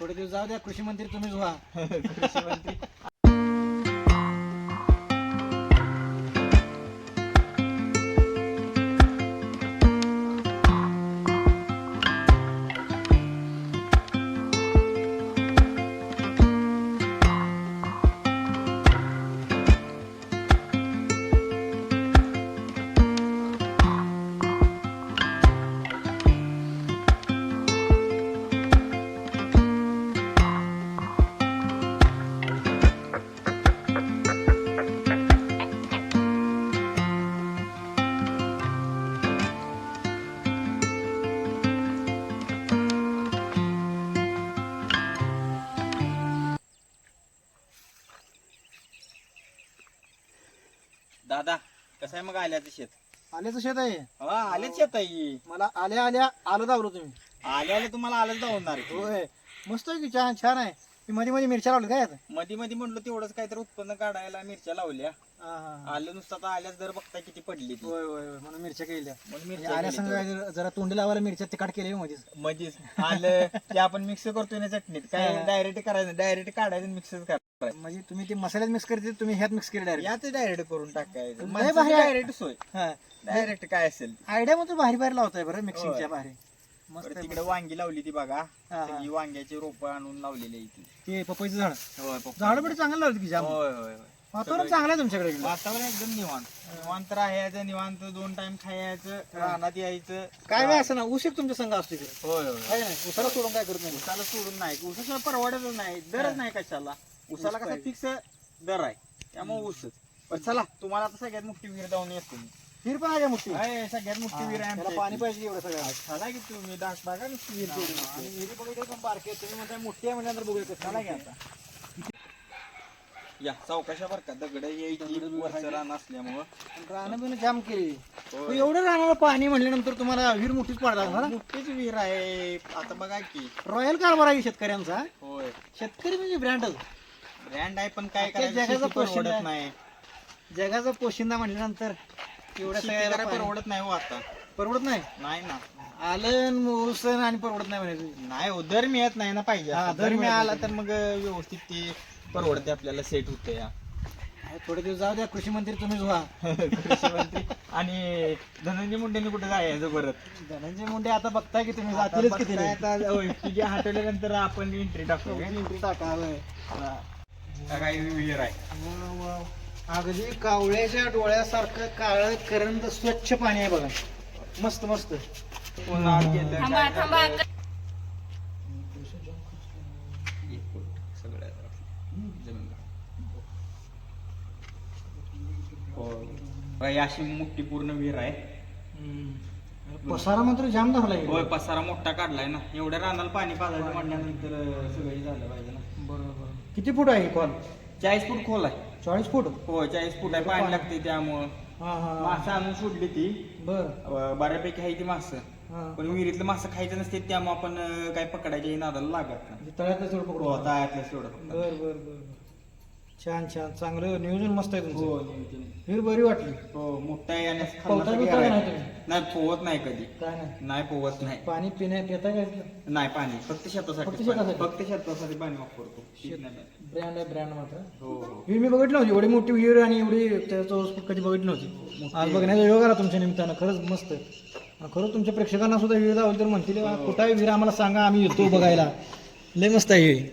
थोडे दिवस जाऊ द्या कृषी मंत्री तुम्हीच व्हा. कृषी मंत्री. दादा कसं आहे मग आल्याचं शेत? आल्याचं शेत आहे. हो आलेच शेत आहे मला आल्या आल्या आलं दावलो तुम्ही. आले आले तुम्हाला आलंच धावणार होय. मस्त आहे की छान छान आहे. मी मध्ये मध्ये मिरच्या लावली काय आता? मध्ये मध्ये म्हणलं तेवढंच काहीतरी उत्पन्न काढायला मिरच्या लावल्या. हा, हा, हा. आलं नुसतं आता आल्याच दर बघता किती पडली ती. होय होय होय. म्हणून मिरच्या केल्या. म्हणून म्हणजे मिरच्या आल्या संग. जरा- तोंडी लावायला मिरच्या तिकाट केली मध्येच मध्येच आलं ते आपण मिक्स करतोय ना चटणीत. काय हा. डायरेक्ट करायचं डायरेक्ट काढायचं मिक्सच करायचं. म्हणजे तुम्ही ते मसाल्यात मिक्स करते तुम्ही ह्यात मिक्स केले डायरेक्ट याच डायरेक्ट करून टाकायचं. लय भारी आहे. डायरेक्ट सोय डायरेक्ट काय असेल आयडिया मग भारी भारी लावताय बरं मिक्सिंगच्या. भारी. मस्त तिकडे वांगी लावली ती बघा. हा, वांग्याची रोपं आणून लावलेली आहे ती. पपईचं झाड. झाड पण चांगलं लावलं की होय होय वातावरण चांगलं आहे तुमच्याकडे. वातावरण एकदम निवांत. निवांत राहायचं निवांत दोन टाइम खायचं रानात यायचं. काय वेळ असं ना उशीर तुमच्या संघ असतो होय होय. उसाला सोडून काय करत नाही? उसाला सोडून नाही. उसाशिवाय परवडतच नाही. दरच नाही कशाला. उसाला कसा फिक्स दर आहे. त्यामुळे ऊसच. पण चला तुम्हाला आता सगळ्यात मोठी विहीर जाऊन येतो मी. फिर पण आहे मोठी. आहे, सगळ्यात मोठी विहीर आहे आमच्या पाणी. पाहिजे एवढं सगळं. चला की तुम्ही दास बघा नुसती विहीर सोडून. आणि विहिरी बघितलं पण बारके तुम्ही म्हणताय मोठी आहे म्हणल्यानंतर बघूया कसं चला की आता. या चौकशा बर का. दगड यायची रान असल्यामुळं. रानं बिनं जाम केली. एवढं राहणार पाणी म्हणल्यानंतर तुम्हाला विहीर मोठीच पडणार ना? मोठीच विहीर आहे. आता बघा की. रॉयल कारभार आहे शेतकऱ्यांचा? होय. शेतकरी म्हणजे ब्रँडच. ब्रँड आहे पण काय करायचं? जगाचं शेती परवडत पोशिंदा- नाही. जगाचा पोशिंदा म्हटल्यानंतर शेती सगळ्याला पाणी- परवडत नाही हो आता. परवडत नाही? नाही ना. आलं मोसन आणि परवडत नाही म्हणायचं नाही हो दर मिळत नाही ना पाहिजे हा, असं. दर दर मिळत मिळाला नाही. तर मग व्यवस्थित ते परवडते आपल्याला सेट होते. या थोडे दिवस जाऊ द्या कृषी मंत्री तुम्हीच व्हा. कृषी मंत्री. आणि धनंजय मुंडेंनी कुठे जायचं परत? धनंजय मुंडे आता बघताय की तुम्ही जातीलच किती बघताय आता, होय, तिघे हटवल्यानंतर आपण एंट्री टाकू एंट्री टाका होय. काही विहीर आहे. अगदी कावळ्याच्या डोळ्यासारखं काळ करंद स्वच्छ पाणी आहे बघा. मस्त मस्त. पुन्हा गेलं थांबा काय थांबा. झालं. एक फूट सगळ्यात जमीन हो. ही अशी मोठी पूर्ण विहीर आहे. पसारा मात्र जाम धरला होय पसारा मोठा काढलाय ना. एवढ्या रानाला पाणी पाजायचं म्हणल्यानंतर सगळं झालं पाहिजे ना. बरोबर. किती फूट आहे कॉल? चाळीस फूट खोल आहे. चाळीस फूट? हो चाळीस फूट आहे. पाणी लागते त्यामुळं. मासं आणून सोडली ती. बर. बऱ्यापैकी आहे ती मासं. पण विहिरीतलं मासं खायचं नसते त्यामुळे आपण काय पकडायच्या नादाला लागत नाही. म्हणजे तळ्यातलं तेवढं पकडू हो, तायातलं सोडं बर बर बर. छान छान. चांगलं नियोजन मस्त आहे हो तुमचं नियोजन. बरी वाटली. हो मोठा आहे आणि पोहता का नाही. तुम्ही? नाही पोहत नाही कधी. काय नाही? नाही पोहत नाही. पाणी पिण्या पिता काय? नाही पाणी. फक्त शेतासाठी फक्त शेतासाठी? पाणी. फक्त शेतासाठी पाणी वापरतो. शेत. ब्रँड आहे ब्रँड मात्र. हो हो. विहीर मी बघितली नव्हती. एवढी मोठी विहीर आणि एवढी त्याचं कधी बघितली नव्हती. आज बघण्याचा योग आला तुमच्या निमित्तानं. खरंच मस्त आणि खरंच तुमच्या प्रेक्षकांना सुद्धा विहीर दावली तर म्हणतील "वा, कुठं आहे विहीर? आम्हाला सांगा आम्ही येतो बघायला. लय मस्त आहे ही.